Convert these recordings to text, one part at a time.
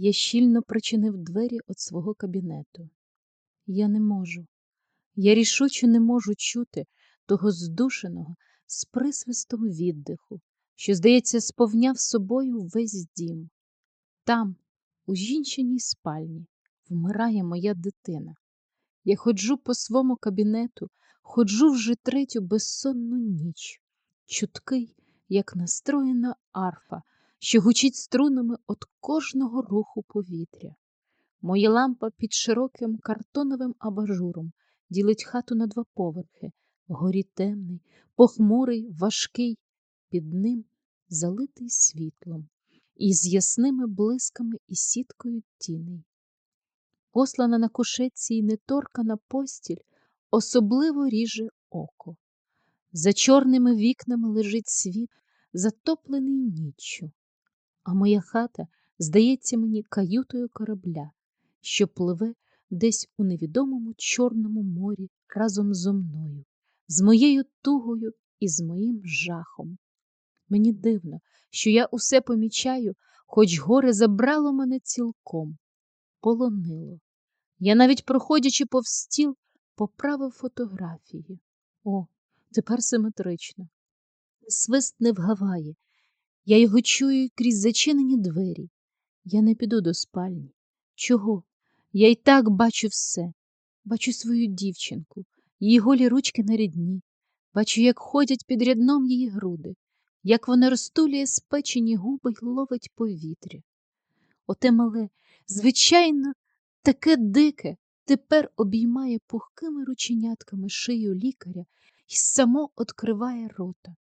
Я щільно причинив двері від свого кабінету. Я не можу, я рішуче не можу чути того здушеного з присвистом віддиху, що, здається, сповняв собою весь дім. Там, у жінчиній спальні, вмирає моя дитина. Я ходжу по свому кабінету, ходжу вже третю безсонну ніч, чуткий, як настроєна арфа, що гучить струнами від кожного руху повітря. Моя лампа під широким картоновим абажуром ділить хату на два поверхи, вгорі темний, похмурий, важкий, під ним залитий світлом, і з ясними блисками і сіткою тіней. Послана на кушетці й неторкана постіль особливо ріже око. За чорними вікнами лежить світ, затоплений ніччю, а моя хата здається мені каютою корабля, що пливе десь у невідомому Чорному морі разом зо мною, з моєю тугою і з моїм жахом. Мені дивно, що я усе помічаю, хоч горе забрало мене цілком, полонило. Я навіть, проходячи повз стіл, поправив фотографії. О, тепер симетрично. Свист не вгаває. Я його чую крізь зачинені двері. Я не піду до спальні. Чого? Я й так бачу все. Бачу свою дівчинку, її голі ручки на рідні. Бачу, як ходять під рядном її груди, як вона розтулює спечені губи й ловить повітря. Оте мале, звичайно, таке дике тепер обіймає пухкими рученятками шию лікаря і само откриває рота.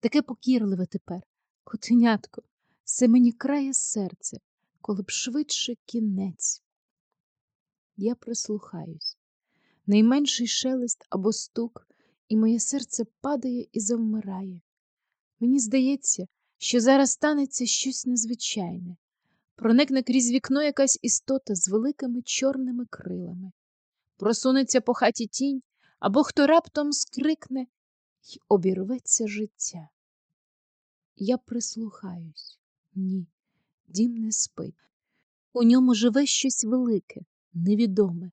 Таке покірливе тепер, котенятко, все мені крає серце, коли б швидше кінець. Я прислухаюсь. Найменший шелест або стук, і моє серце падає і завмирає. Мені здається, що зараз станеться щось незвичайне. Проникне крізь вікно якась істота з великими чорними крилами. Просунеться по хаті тінь, або хто раптом скрикне й обірветься життя. Я прислухаюсь. Ні, дім не спить. У ньому живе щось велике, невідоме.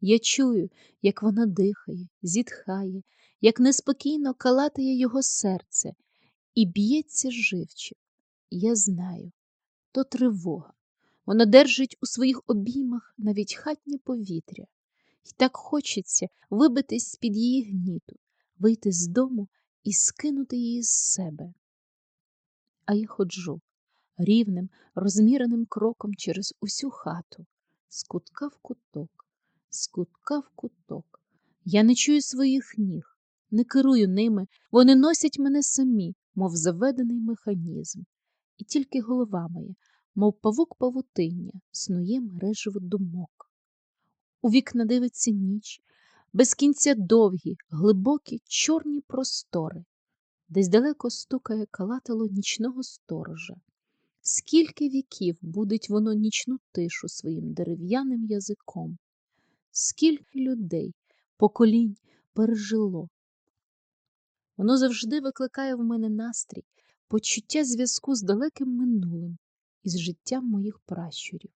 Я чую, як вона дихає, зітхає, як неспокійно калатає його серце і б'ється живчик. Я знаю, то тривога. Вона держить у своїх обіймах навіть хатнє повітря, І так хочеться вибитись з-під її гніту, вийти з дому і скинути її з себе. А я ходжу рівним, розміреним кроком через усю хату, з кутка в куток, з кутка в куток. Я не чую своїх ніг, не керую ними, вони носять мене самі, мов заведений механізм, і тільки голова моя, мов павук павутиння, снує мережево думок. У вікна дивиться ніч, без кінця довгі, глибокі, чорні простори, десь далеко стукає калатало нічного сторожа. Скільки віків будить воно нічну тишу своїм дерев'яним язиком, скільки людей, поколінь пережило. Воно завжди викликає в мене настрій, почуття зв'язку з далеким минулим і з життям моїх пращурів.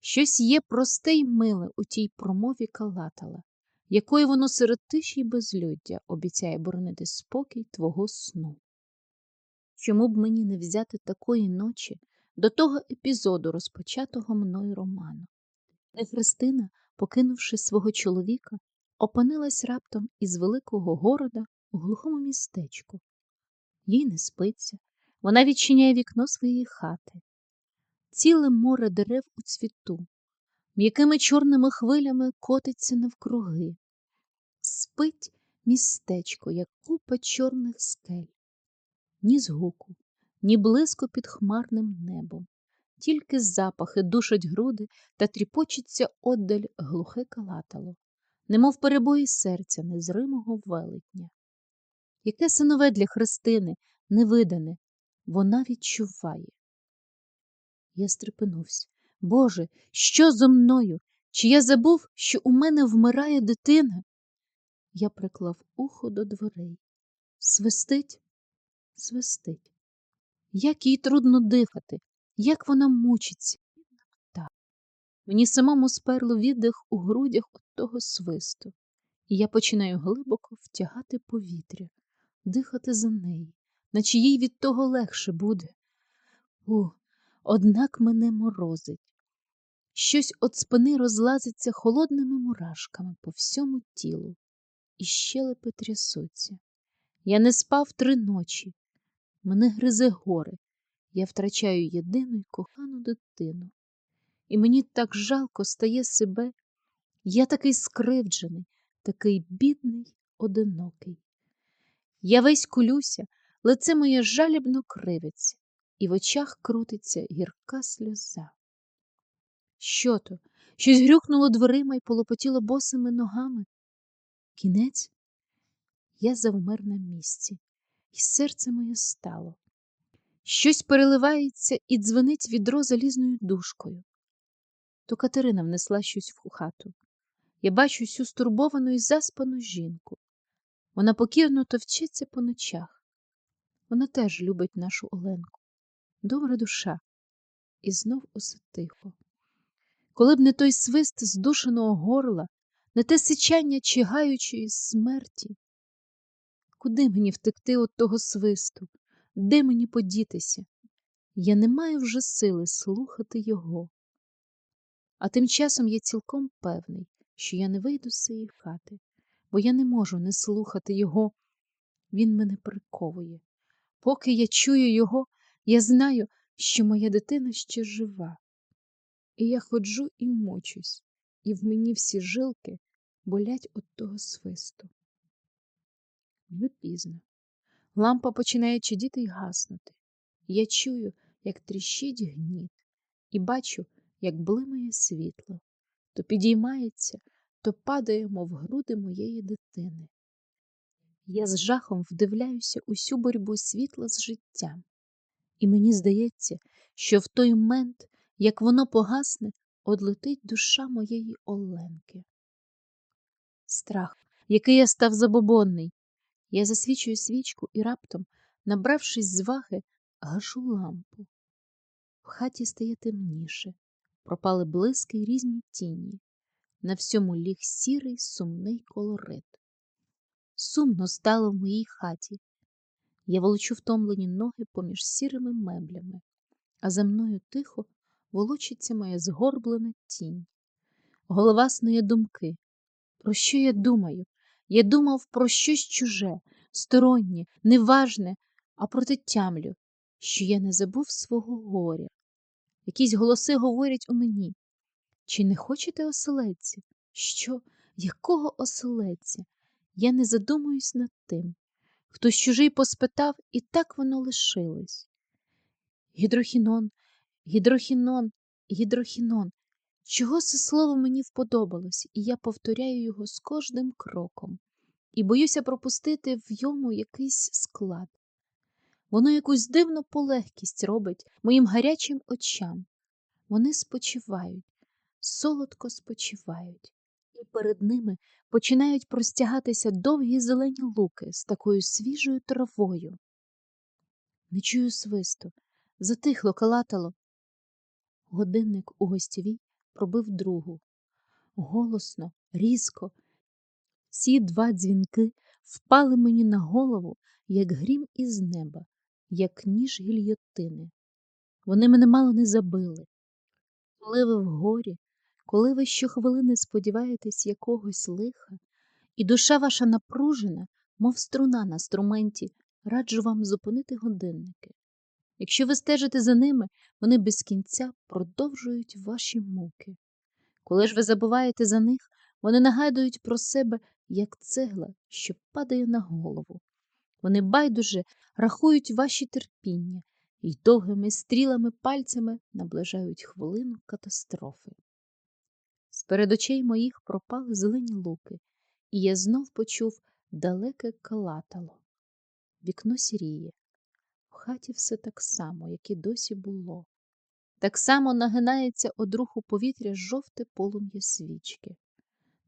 Щось є просте й миле у тій промові калатала, якою воно серед тиші й безлюддя обіцяє боронити спокій твого сну. Чому б мені не взяти такої ночі до того епізоду, розпочатого мною роману? Не Христина, покинувши свого чоловіка, опинилась раптом із великого города у глухому містечку. Їй не спиться, вона відчиняє вікно своєї хати. Ціле море дерев у цвіту, м'якими чорними хвилями котиться навкруги. Спить містечко, як купа чорних скель ні згуку, ні блиску під хмарним небом, тільки запахи душать груди та тріпочеться оддаль глухе калатало, немов перебої серця незримого велетня. Яке синове для Христини, невидане, вона відчуває. Я стрепенувся. Боже, що зо мною? Чи я забув, що у мене вмирає дитина? Я приклав ухо до дверей. Свистить, свистить. Як їй трудно дихати, як вона мучиться, Мені самому сперло віддих у грудях от того свисту, і я починаю глибоко втягати повітря, дихати за неї, наче їй від того легше буде. У, однак мене морозить. Щось от спини розлазиться холодними мурашками по всьому тілу, і щелепи трясуться. Я не спав три ночі, мене гризе горе, я втрачаю єдину й кохану дитину. І мені так жалко стає себе. Я такий скривджений, такий бідний, одинокий. Я весь кулюся, лице моє жалібно кривиться, і в очах крутиться гірка сльоза. Що то? Щось грюкнуло дверима й полопотіло босими ногами. Кінець я завмер на місці, і серце моє стало. Щось переливається і дзвенить відро залізною дужкою. То Катерина внесла щось в хату. Я бачу всю стурбовану і заспану жінку. Вона покірно товчеться по ночах. Вона теж любить нашу Оленку. Добра душа. І знов усе тихо. Коли б не той свист здушеного горла, не те сичання чигаючої смерті. Куди мені втекти від того свисту? Де мені подітися? Я не маю вже сили слухати його. А тим часом я цілком певний, що я не вийду з цієї хати, бо я не можу не слухати його. Він мене приковує. Поки я чую його, я знаю, що моя дитина ще жива. І я ходжу і мочусь, і в мені всі жилки болять от того свисту. Вже пізно. Лампа починає чадіти й гаснути. Я чую, як тріщить гніт, і бачу, як блимає світло, то підіймається, то падає, мов груди моєї дитини. Я з жахом вдивляюся усю боротьбу світла з життям, і мені здається, що в той мент, як воно погасне, одлетить душа моєї Оленки. Страх, який я став забобонний. Я засвічую свічку і раптом, набравшись зваги, гашу лампу. В хаті стає темніше, пропали блиски різні тіні. На всьому ліг сірий сумний колорит. Сумно стало в моїй хаті. Я волочу втомлені ноги поміж сірими меблями, а за мною тихо волочиться моя згорблена тінь. Голова снує думки. Про що я думаю? Я думав про щось чуже, стороннє, неважне, а проте тямлю, що я не забув свого горя. Якісь голоси говорять у мені. Чи не хочете оселедця? Що? Якого оселедця? Я не задумуюсь над тим. Хтось чужий поспитав, і так воно лишилось. Гідрохінон, гідрохінон, гідрохінон. Чого це слово мені вподобалось, і я повторяю його з кожним кроком, і боюся пропустити в йому якийсь склад. Воно якусь дивну полегкість робить моїм гарячим очам. Вони спочивають, солодко спочивають, і перед ними починають простягатися довгі зелені луки з такою свіжою травою. Не чую свисту, затихло калатало. Годинник у гостєвій пробив другу. Голосно, різко. Ці два дзвінки впали мені на голову, як грім із неба, як ніж гільйотини. Вони мене мало не забили. Коли ви в горі, коли ви щохвилини сподіваєтесь якогось лиха, і душа ваша напружена, мов струна на струменті, раджу вам зупинити годинники. Якщо ви стежите за ними, вони без кінця продовжують ваші муки. Коли ж ви забуваєте за них, вони нагадують про себе, як цегла, що падає на голову. Вони байдуже рахують ваші терпіння і довгими стрілами пальцями наближають хвилину катастрофи. З очей моїх пропали зелені луки, і я знов почув далеке калатало. Вікно сіріє. Хаті все так само, як і досі було. Так само нагинається од руху повітря жовте полум'я свічки.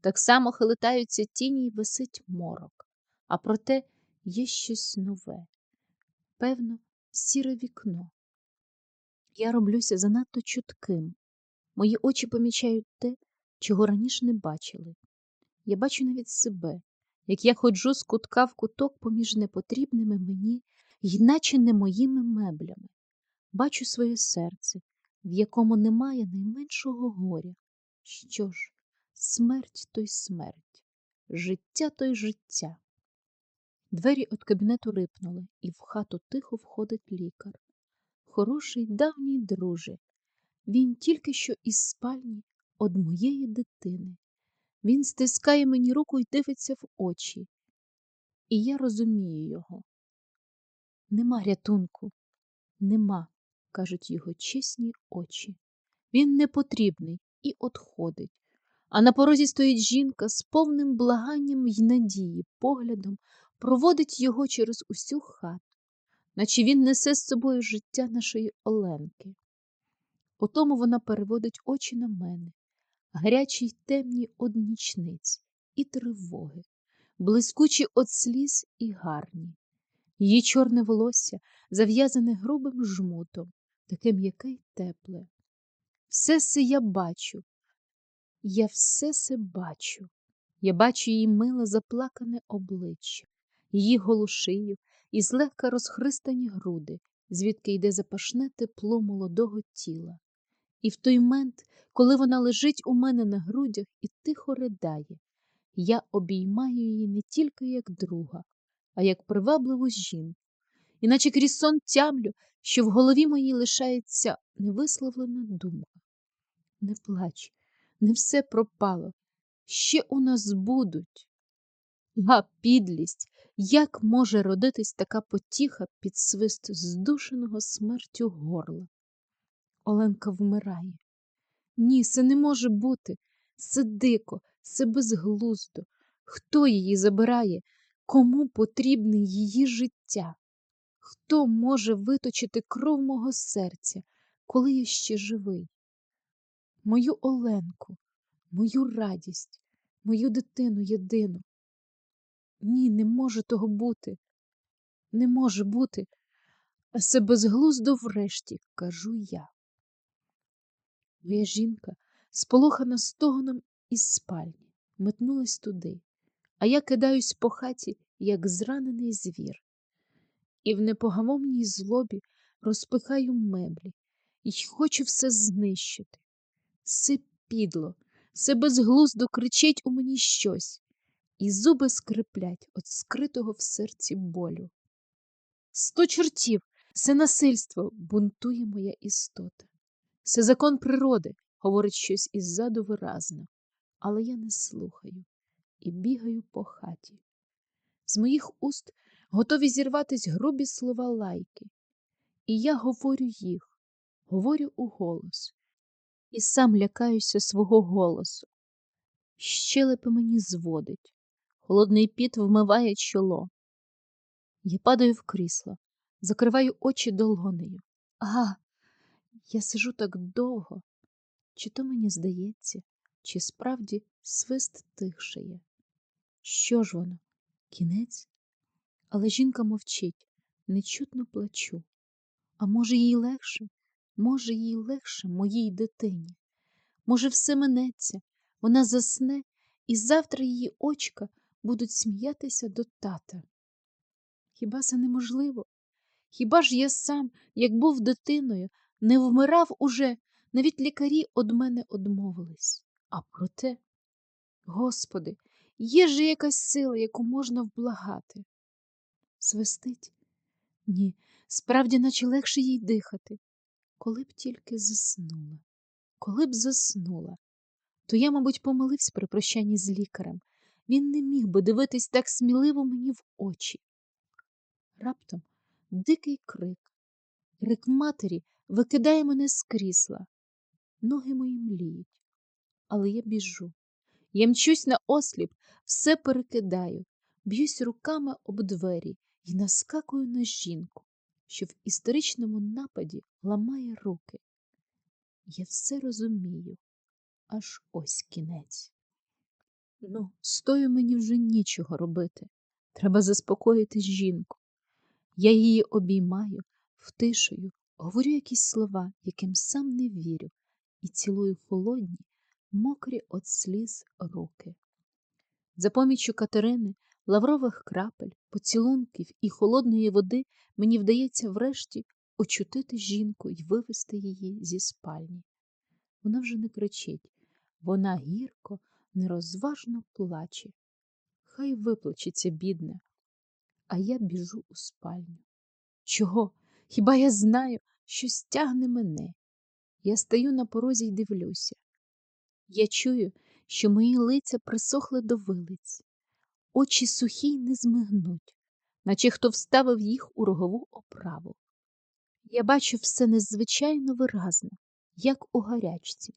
Так само хилитаються тіні й висить морок, а проте є щось нове. Певно, сіре вікно. Я роблюся занадто чутким. Мої очі помічають те, чого раніше не бачили. Я бачу навіть себе, як я ходжу з кутка в куток поміж непотрібними мені й наче не моїми меблями. Бачу своє серце, в якому немає найменшого горя. Що ж, смерть то й смерть, життя то й життя. Двері від кабінету рипнули, і в хату тихо входить лікар. Хороший давній друже. Він тільки що із спальні од моєї дитини. Він стискає мені руку і дивиться в очі. І я розумію його. Нема рятунку, нема, кажуть його чесні очі. Він не потрібний і одходить. А на порозі стоїть жінка з повним благанням й надії, поглядом проводить його через усю хату, наче він несе з собою життя нашої Оленки. Потому вона переводить очі на мене, гарячі й темні од нічниць і тривоги, блискучі од сліз і гарні. Її чорне волосся зав'язане грубим жмутом, таке м'яке й тепле. Все се я бачу, я все се бачу. Я бачу її миле заплакане обличчя, її голу шию і злегка розхристані груди, звідки йде запашне тепло молодого тіла. І в той мент, коли вона лежить у мене на грудях і тихо ридає, я обіймаю її не тільки як друга, а як привабливу жінку, іначе крізь сон тямлю, що в голові моїй лишається невисловлена думка. Не плач, не все пропало, ще у нас будуть. Га, підлість, як може родитись така потіха під свист здушеного смертю горла? Оленка вмирає. Ні, це не може бути. Це дико, це безглуздо. Хто її забирає? Кому потрібне її життя? Хто може виточити кров мого серця, коли я ще живий? Мою Оленку, мою радість, мою дитину єдину. Ні, не може того бути. Не може бути, а це безглуздо врешті, кажу я. Моя жінка, сполохана стогоном із спальні, метнулась туди, а я кидаюсь по хаті, як зранений звір, і в непогамовній злобі розпихаю меблі і хочу все знищити. Все підло, все безглуздо кричить у мені щось, і зуби скриплять від скритого в серці болю. Сто чортів, це насильство бунтує моя істота. Це закон природи, говорить щось іззаду виразно, але я не слухаю і бігаю по хаті. З моїх уст готові зірватись грубі слова лайки, і я говорю їх, говорю у голос, і сам лякаюся свого голосу. Щелепи мені зводить, холодний піт вмиває чоло. Я падаю в крісло, закриваю очі долонею. Ага, я сижу так довго, чи то мені здається, чи справді свист тихшає. Що ж воно? Кінець? Але жінка мовчить, нечутно плачу. А може, їй легше, може, їй легше моїй дитині. Може, все минеться, вона засне, і завтра її очка будуть сміятися до тата. Хіба це неможливо? Хіба ж я сам, як був дитиною, не вмирав уже, навіть лікарі од мене одмовились. А проте, Господи, є же якась сила, яку можна вблагати. Свистить? Ні, справді, наче легше їй дихати. Коли б тільки заснула, коли б заснула, то я, мабуть, помилився при прощанні з лікарем. Він не міг би дивитись так сміливо мені в очі. Раптом дикий крик, крик матері викидає мене з крісла. Ноги мої мліють, але я біжу. Я мчусь на осліп, все перекидаю, б'юсь руками об двері і наскакую на жінку, що в історичному нападі ламає руки. Я все розумію, аж ось кінець. Ну, стою мені вже нічого робити. Треба заспокоїти жінку. Я її обіймаю, втишую, говорю якісь слова, яким сам не вірю, і цілую холодні, мокрі от сліз руки. За поміччю Катерини, лаврових крапель, поцілунків і холодної води мені вдається врешті очутити жінку й вивести її зі спальні. Вона вже не кричить, вона гірко, нерозважно плаче. Хай виплачеться, бідна, а я біжу у спальню. Чого? Хіба я знаю, що стягне мене? Я стою на порозі й дивлюся. Я чую, що мої лиця присохли до вилиць, очі сухі й не змигнуть, наче хто вставив їх у рогову оправу. Я бачу все незвичайно виразно, як у гарячці.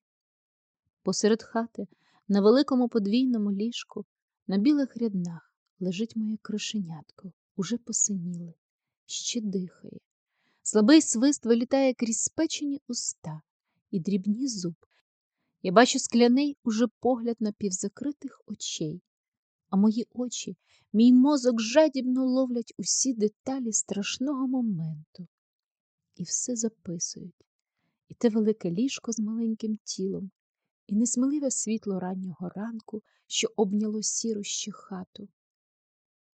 Посеред хати, на великому подвійному ліжку, на білих ряднах лежить моє кришенятко, уже посиніле, ще дихає. Слабий свист вилітає крізь спечені уста і дрібні зуб. Я бачу скляний уже погляд напівзакритих очей, а мої очі, мій мозок жадібно ловлять усі деталі страшного моменту. І все записують. І те велике ліжко з маленьким тілом, і несміливе світло раннього ранку, що обняло сіру ще хату,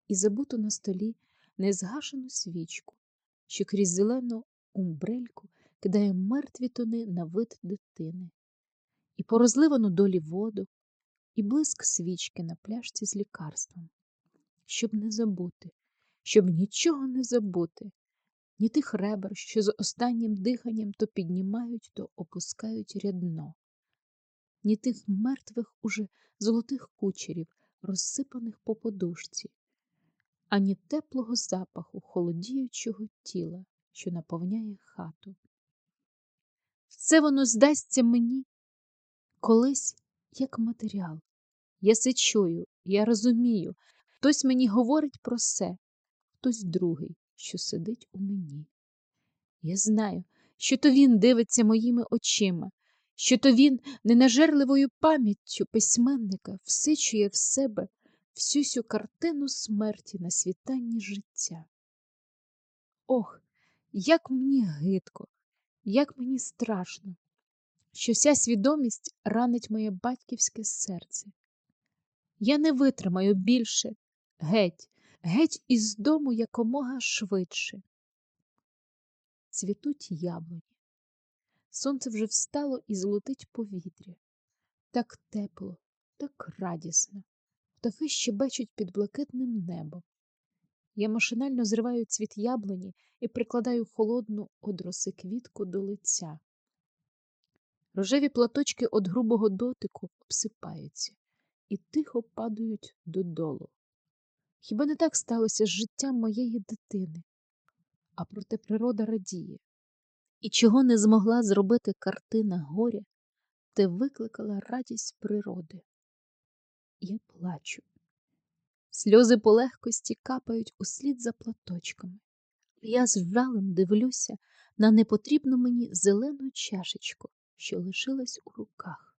і забуту на столі незгашену свічку, що крізь зелену умбрельку кидає мертві тони на вид дитини, і порозливану долі воду, і блиск свічки на пляшці з лікарством, щоб не забути, щоб нічого не забути, ні тих ребер, що з останнім диханням то піднімають, то опускають рядно, ні тих мертвих уже золотих кучерів, розсипаних по подушці, ані теплого запаху холодіючого тіла, що наповняє хату. Все воно здасться мені колись як матеріал. Я се чую, я розумію, хтось мені говорить про це, хтось другий, що сидить у мені. Я знаю, що то він дивиться моїми очима, що то він ненажерливою пам'яттю письменника всичує в себе всю сю картину смерті на світанні життя. Ох, як мені гидко, як мені страшно, що вся свідомість ранить моє батьківське серце. Я не витримаю більше геть, геть із дому якомога швидше. Цвітуть яблуні. Сонце вже встало і золотить повітря. Так тепло, так радісно. Птахи щебечуть під блакитним небом. Я машинально зриваю цвіт яблуні і прикладаю холодну одроси квітку до лиця. Рожеві платочки від грубого дотику обсипаються і тихо падають додолу. Хіба не так сталося з життям моєї дитини? А проте природа радіє. І чого не змогла зробити картина горя, те викликала радість природи. Я плачу. Сльози полегкості капають услід за платочками. Я з жалем дивлюся на непотрібну мені зелену чашечку, що лишилась у руках.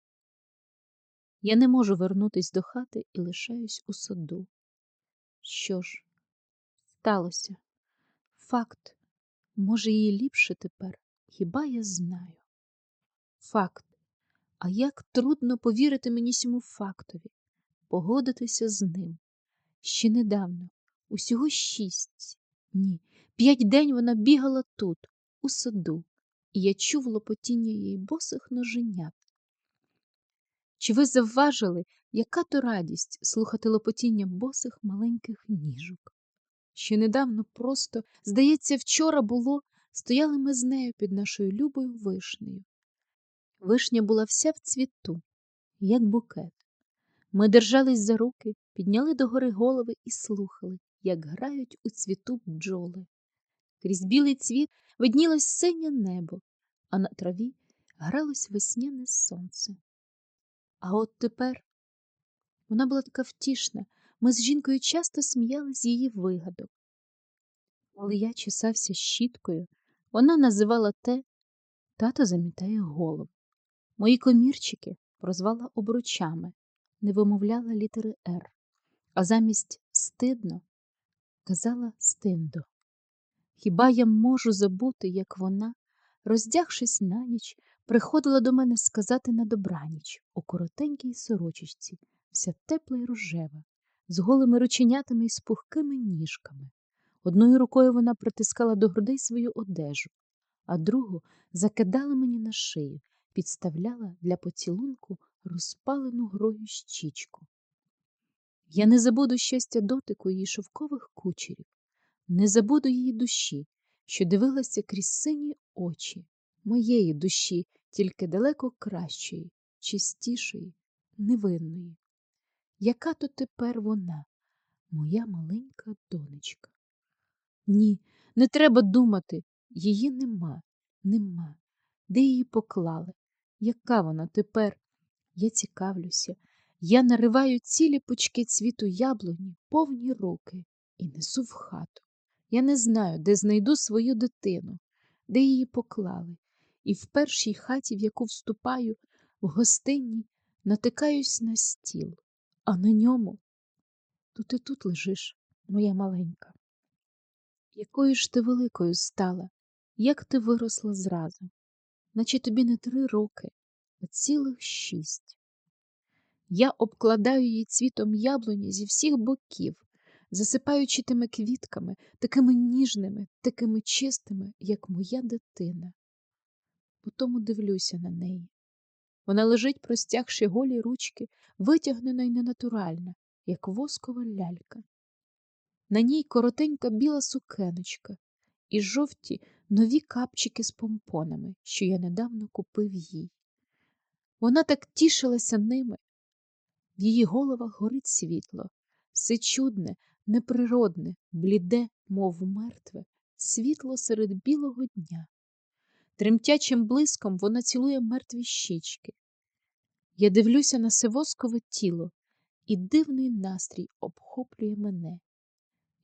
Я не можу вернутись до хати і лишаюсь у саду. Що ж, сталося? Факт, може, їй ліпше тепер, хіба я знаю? Факт. А як трудно повірити мені сьому фактові, погодитися з ним. Ще недавно, усього шість, ні, п'ять день вона бігала тут, у саду, і я чув лопотіння її босих ноженят. Чи ви завважили, яка то радість слухати лопотіння босих маленьких ніжок? Ще недавно просто, здається, вчора було, стояли ми з нею під нашою любою вишнею. Вишня була вся в цвіту, як букет. Ми держались за руки, підняли догори голови і слухали, як грають у цвіту бджоли. Крізь білий цвіт виднілось синє небо, а на траві гралось весняне сонце. А от тепер вона була така втішна, ми з жінкою часто сміялись з її вигадок. Коли я чесався щіткою, вона називала те тато замітає голову. Мої комірчики прозвала обручами, не вимовляла літери Р, а замість стидно казала стиндо. Хіба я можу забути, як вона, роздягшись на ніч, приходила до мене сказати на добраніч у коротенькій сорочечці, вся тепла й рожева, з голими рученятами і з пухкими ніжками. Одною рукою вона притискала до грудей свою одежу, а другу закидала мені на шию, підставляла для поцілунку розпалену грою щічку. Я не забуду щастя дотику її шовкових кучерів, не забуду її душі, що дивилася крізь сині очі, моєї душі, тільки далеко кращої, чистішої, невинної. Яка то тепер вона, моя маленька донечка? Ні, не треба думати, її нема, нема. Де її поклали? Яка вона тепер? Я цікавлюся, я нариваю цілі пучки цвіту яблуні, повні руки, і несу в хату. Я не знаю, де знайду свою дитину, де її поклали, і в першій хаті, в яку вступаю, в гостинній, натикаюсь на стіл, а на ньому то ти тут лежиш, моя маленька. Якою ж ти великою стала, як ти виросла зразу, наче тобі не три роки, а цілих шість. Я обкладаю її цвітом яблуні зі всіх боків, засипаючи тими квітками, такими ніжними, такими чистими, як моя дитина. Потому дивлюся на неї. Вона лежить, простягши голі ручки, витягнена й ненатуральна, як воскова лялька. На ній коротенька біла сукеночка і жовті нові капчики з помпонами, що я недавно купив їй. Вона так тішилася ними. В її головах горить світло, все чудне, неприродне, бліде, мов мертве, світло серед білого дня. Тремтячим блиском вона цілує мертві щічки. Я дивлюся на сивоскове тіло, і дивний настрій обхоплює мене.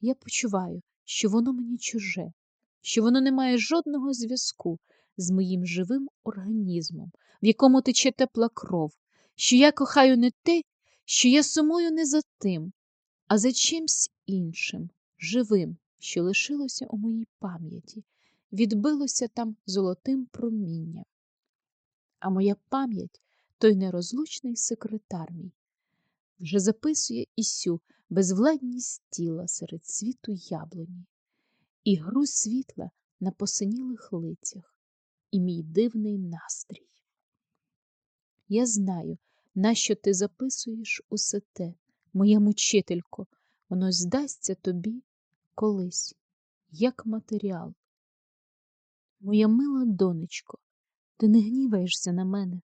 Я почуваю, що воно мені чуже, що воно не має жодного зв'язку з моїм живим організмом, в якому тече тепла кров, що я кохаю не те, що я сумую не за тим, а за чимсь іншим, живим, що лишилося у моїй пам'яті, відбилося там золотим промінням. А моя пам'ять той нерозлучний секретар мій, вже записує Ісю безвладність тіла серед світу яблуні, і гру світла на посинілих лицях, і мій дивний настрій. Я знаю, нащо ти записуєш усе те, моя мучителько, воно здасться тобі колись, як матеріал. Моя мила донечко, ти не гніваєшся на мене,